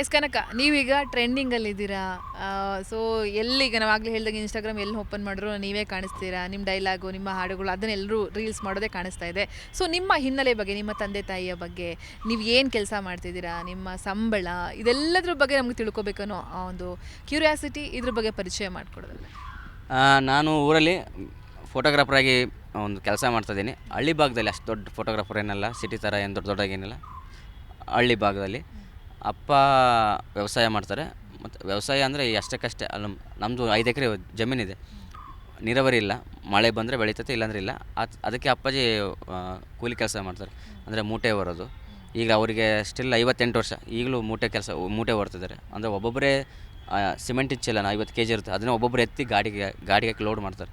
S ಕನಕ, ನೀವೀಗ ಟ್ರೆಂಡಿಂಗಲ್ಲಿ ಇದ್ದೀರಾ? So ಎಲ್ಲಿಗ ಈಗ ಆಗಲೇ ಹೇಳಿದಾಗ ಇನ್ಸ್ಟಾಗ್ರಾಮ್ ಎಲ್ಲಿ ಓಪನ್ ಮಾಡಿದ್ರು ನೀವೇ ಕಾಣಿಸ್ತೀರಾ? ನಿಮ್ಮ ಡೈಲಾಗು ನಿಮ್ಮ ಹಾಡುಗಳು ಅದನ್ನೆಲ್ಲರೂ ರೀಲ್ಸ್ ಮಾಡೋದೇ ಕಾಣಿಸ್ತಾ ಇದೆ. ಸೊ ನಿಮ್ಮ ಹಿನ್ನೆಲೆ ಬಗ್ಗೆ, ನಿಮ್ಮ ತಂದೆ ತಾಯಿಯ ಬಗ್ಗೆ, ನೀವು ಏನು ಕೆಲಸ ಮಾಡ್ತಿದ್ದೀರಾ? ನಿಮ್ಮ ಸಂಬಳ, ಇದೆಲ್ಲದ್ರ ಬಗ್ಗೆ ನಮ್ಗೆ ತಿಳ್ಕೊಬೇಕನ್ನೋ ಆ ಒಂದು ಕ್ಯೂರಿಯಾಸಿಟಿ ಇದ್ರ ಬಗ್ಗೆ ಪರಿಚಯ ಮಾಡಿಕೊಡೋದಲ್ಲ. ನಾನು ಊರಲ್ಲಿ ಫೋಟೋಗ್ರಾಫರಾಗಿ ಒಂದು ಕೆಲಸ ಮಾಡ್ತಾಯಿದ್ದೀನಿ ಹಳ್ಳಿ ಭಾಗದಲ್ಲಿ ಅಷ್ಟು ದೊಡ್ಡ ಫೋಟೋಗ್ರಾಫರ್ ಏನಲ್ಲ ಸಿಟಿ ಥರ ಏನು ದೊಡ್ಡ ದೊಡ್ಡಾಗೇನಿಲ್ಲ ಹಳ್ಳಿ ಭಾಗದಲ್ಲಿ. ಅಪ್ಪ ವ್ಯವಸಾಯ ಮಾಡ್ತಾರೆ. ಮತ್ತು ವ್ಯವಸಾಯ ಅಂದರೆ ಅಷ್ಟಕ್ಕಷ್ಟೇ, ಅಲ್ಲಿ ನಮ್ಮದು ಐದು ಎಕರೆ ಜಮೀನಿದೆ ನೀರಾವರಿ ಇಲ್ಲ, ಮಳೆ ಬಂದರೆ ಬೆಳೀತೈತೆ, ಇಲ್ಲಾಂದ್ರೆ ಇಲ್ಲ. ಅದ್, ಅದಕ್ಕೆ ಅಪ್ಪಾಜಿ ಕೂಲಿ ಕೆಲಸ ಮಾಡ್ತಾರೆ. ಅಂದರೆ ಮೂಟೆ ಹೊರೋದು. ಈಗ ಅವರಿಗೆ ಸ್ಟಿಲ್ ಐವತ್ತೆಂಟು ವರ್ಷ, ಈಗಲೂ ಮೂಟೆ ಕೆಲಸ, ಮೂಟೆ ಹೊರ್ತಿದ್ದಾರೆ. ಅಂದರೆ ಒಬ್ಬೊಬ್ಬರೇ ಸಿಮೆಂಟ್ ಚೀಲನ ಐವತ್ತು ಕೆ ಜಿ ಇರುತ್ತೆ. ಅದನ್ನ ಒಬ್ಬೊಬ್ಬರು ಎತ್ತಿ ಗಾಡಿಗೆ ಗಾಡಿಗೆ ಲೋಡ್ ಮಾಡ್ತಾರೆ.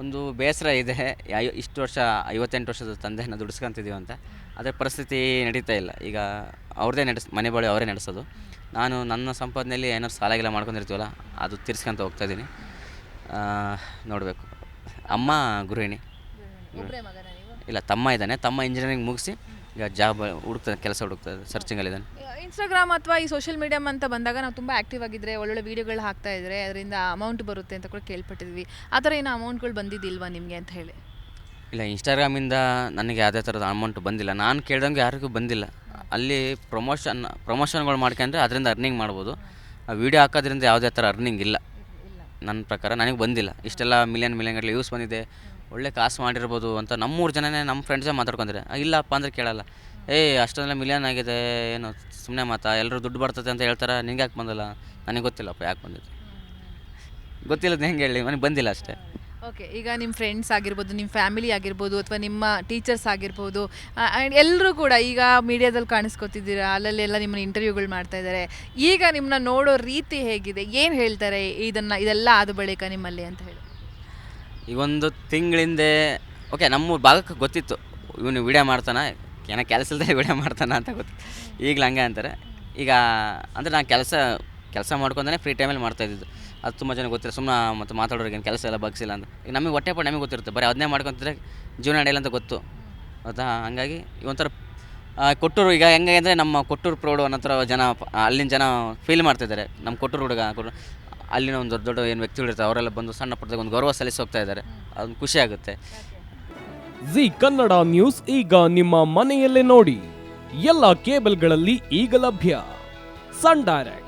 ಒಂದು ಬೇಸರ ಇದೆ. ಅಯ್ಯೋ ಇಷ್ಟು ವರ್ಷ ಐವತ್ತೆಂಟು ವರ್ಷದ ತಂದೆನ ದುಡಿಸ್ಕೊಂತಿದ್ದೀವಿ ಅಂತ. ಆದರೆ ಪರಿಸ್ಥಿತಿ ನಡೀತಾ ಇಲ್ಲ. ಈಗ ಅವ್ರದೇ ನಡೆಸ್ ಮನೆ ಬಳಿ ಅವರೇ ನಡೆಸೋದು. ನಾನು ನನ್ನ ಸಂಪಾದನೆಯಲ್ಲಿ ಏನಾದ್ರು ಸಾಲಾಗಿಲ್ಲ ಮಾಡ್ಕೊಂಡಿರ್ತೀವಲ್ಲ ಅದು ತೀರ್ಸ್ಕೊಂತ ಹೋಗ್ತಾ ಇದ್ದೀನಿ. ನೋಡಬೇಕು. ಅಮ್ಮ ಗೃಹಿಣಿ. ಇಲ್ಲ ತಮ್ಮ ಇದ್ದಾನೆ. ತಮ್ಮ ಇಂಜಿನಿಯರಿಂಗ್ ಮುಗಿಸಿ ಈಗ ಜಾಬ್ ಹುಡುಕ್ತಾನೆ ಕೆಲಸ ಹುಡುಕ್ತಾನೆ ಸರ್ಚಿಂಗಲ್ಲಿದ್ದಾನೆ ಇನ್ಸ್ಟಾಗ್ರಾಮ್ ಅಥವಾ ಈ ಸೋಷಿಯಲ್ ಮೀಡಿಯಮ್ ಅಂತ ಬಂದಾಗ ನಾವು ತುಂಬ ಆ್ಯಕ್ಟಿವ್ ಆಗಿದ್ದರೆ ಒಳ್ಳೊಳ್ಳೆ ವೀಡಿಯೋಗಳು ಹಾಕ್ತಾ ಇದ್ರೆ ಅದರಿಂದ ಅಮೌಂಟ್ ಬರುತ್ತೆ ಅಂತ ಕೂಡ ಕೇಳ್ಪಟ್ಟಿದ್ವಿ. ಆ ಥರ ಏನೋ ಅಮೌಂಟ್ಗಳು ಬಂದಿದ್ದಿಲ್ವಾ ನಿಮಗೆ ಅಂತ ಹೇಳಿ? ಇಲ್ಲ ಇನ್ಸ್ಟಾಗ್ರಾಮಿಂದ ನನಗೆ ಯಾವುದೇ ಥರದ ಅಮೌಂಟ್ ಬಂದಿಲ್ಲ. ನಾನು ಕೇಳ್ದಂಗೆ ಯಾರಿಗೂ ಬಂದಿಲ್ಲ. ಅಲ್ಲಿ ಪ್ರಮೋಷನ್ ಪ್ರಮೋಷನ್ಗಳು ಮಾಡ್ಕೊಂಡ್ರೆ ಅದರಿಂದ ಅರ್ನಿಂಗ್ ಮಾಡ್ಬೋದು. ಆ ವಿಡಿಯೋ ಹಾಕೋದ್ರಿಂದ ಯಾವುದೇ ಥರ ಅರ್ನಿಂಗ್ ಇಲ್ಲ. ನನ್ನ ಪ್ರಕಾರ ನನಗೆ ಬಂದಿಲ್ಲ. ಇಷ್ಟೆಲ್ಲ ಮಿಲಿಯನ್ ಮಿಲಿಯನ್ ಗಟ್ಟಲೆ ಯೂಸ್ ಬಂದಿದೆ. ಒಳ್ಳೆ ಕಾಸು ಮಾಡಿರ್ಬೋದು ಅಂತ ನಮ್ಮೂರು ಜನನೇ ನಮ್ಮ ಫ್ರೆಂಡ್ಸೇ ಮಾತಾಡ್ಕೊಂಡ್ರೆ. ಆ, ಇಲ್ಲಪ್ಪ ಅಂದ್ರೆ ಕೇಳಲ್ಲ. ಏಯ್ ಅಷ್ಟೊಂದೆಲ್ಲ ಮಿಲಿಯನ್ ಆಗಿದೆ ಏನು ಸುಮ್ಮನೆ ಮಾತಾ ಎಲ್ಲರೂ ದುಡ್ಡು ಬರ್ತದೆ ಅಂತ ಹೇಳ್ತಾರೆ? ನಿಂಗೆ ಯಾಕೆ ಬಂದಿಲ್ಲ? ನನಗೆ ಗೊತ್ತಿಲ್ಲಪ್ಪ ಯಾಕೆ ಬಂದಿದೆ ಗೊತ್ತಿಲ್ಲದ ಹೆಂಗೆ ಹೇಳಿ ನನಗೆ ಬಂದಿಲ್ಲ ಅಷ್ಟೇ. ಓಕೆ ಈಗ ನಿಮ್ಮ ಫ್ರೆಂಡ್ಸ್ ಆಗಿರ್ಬೋದು ನಿಮ್ಮ ಫ್ಯಾಮಿಲಿ ಆಗಿರ್ಬೋದು, ಅಥವಾ ನಿಮ್ಮ ಟೀಚರ್ಸ್ ಆಗಿರ್ಬೋದು ಆ್ಯಂಡ್ ಎಲ್ಲರೂ ಕೂಡ ಈಗ ಮೀಡಿಯಾದಲ್ಲಿ ಕಾಣಿಸ್ಕೊತಿದ್ದೀರಾ? ಅಲ್ಲಲ್ಲೆಲ್ಲ ನಿಮ್ಮನ್ನ ಇಂಟರ್ವ್ಯೂಗಳು ಮಾಡ್ತಾ ಇದ್ದಾರೆ ಈಗ ನಿಮ್ಮನ್ನ ನೋಡೋ ರೀತಿ ಹೇಗಿದೆ? ಏನು ಹೇಳ್ತಾರೆ? ಇದನ್ನು, ಇದೆಲ್ಲ ಆದ ಬಳಿಕ ನಿಮ್ಮಲ್ಲಿ ಅಂತ ಹೇಳಿ. ಈ ಒಂದು ತಿಂಗಳಿಂದೆ ಓಕೆ ನಮ್ಮ ಭಾಗಕ್ಕೆ ಗೊತ್ತಿತ್ತು. ಇವನು ವಿಡಿಯೋ ಮಾಡ್ತಾನೆ, ಏನೋ ಕೆಲಸ ಇಲ್ಲದೆ ವಿಡಿಯೋ ಮಾಡ್ತಾನೆ ಅಂತ ಗೊತ್ತು ಈಗಲೂ ಹಂಗೆ ಅಂತಾರೆ. ಈಗ, ಅಂದರೆ ನಾನು ಕೆಲಸ ಕೆಲಸ ಮಾಡ್ಕೊಂಡೇ ಫ್ರೀ ಟೈಮಲ್ಲಿ ಮಾಡ್ತಾಯಿದ್ದು ಅದು ತುಂಬ ಜನ ಗೊತ್ತಿಲ್ಲ. ಸುಮ್ಮನೆ ಮತ್ತು ಮಾತಾಡೋರಿಗೆ ಕೆಲಸ ಎಲ್ಲ ಬಗ್ಸಿಲ್ಲ ಅಂತ. ಈಗ ನಮಗೆ ಹೊಟ್ಟೆ ಪಟ್ಟು ನಮಗೆ ಗೊತ್ತಿರುತ್ತೆ. ಬರೀ ಅದನ್ನೇ ಮಾಡ್ಕೊತಿದ್ರೆ ಜೀವನ ನಡೆಯಲ್ಲ ಅಂತ ಗೊತ್ತು. ಹೌದಾ ಹಾಗಾಗಿ ಒಂಥರ ಕೊಟ್ಟೂರು ಈಗ ಹೆಂಗೆ ಅಂದರೆ ನಮ್ಮ ಕೊಟ್ಟೂರು ಪ್ರೌಢ ಅನ್ನೋ ಥರ ಜನ, ಅಲ್ಲಿನ ಜನ ಫೀಲ್ ಮಾಡ್ತಿದ್ದಾರೆ ನಮ್ಮ ಕೊಟ್ಟೂರು ಹುಡುಗ ಅಲ್ಲಿನ ಒಂದು ದೊಡ್ಡ ದೊಡ್ಡ ಏನು ವ್ಯಕ್ತಿಗಳಿರ್ತಾರೆ ಅವರೆಲ್ಲ ಬಂದು ಸಣ್ಣ ಪುಟ್ಟದಾಗ ಒಂದು ಗೌರವ ಸಲ್ಲಿಸಿ ಹೋಗ್ತಾ ಇದ್ದಾರೆ. ಅದೊಂದು ಖುಷಿ ಆಗುತ್ತೆ. ಜಿ ಕನ್ನಡ ನ್ಯೂಸ್ ಈಗ ನಿಮ್ಮ ಮನೆಯಲ್ಲೇ ನೋಡಿ. ಎಲ್ಲ ಕೇಬಲ್ಗಳಲ್ಲಿ ಈಗ ಲಭ್ಯ. Sun Direct.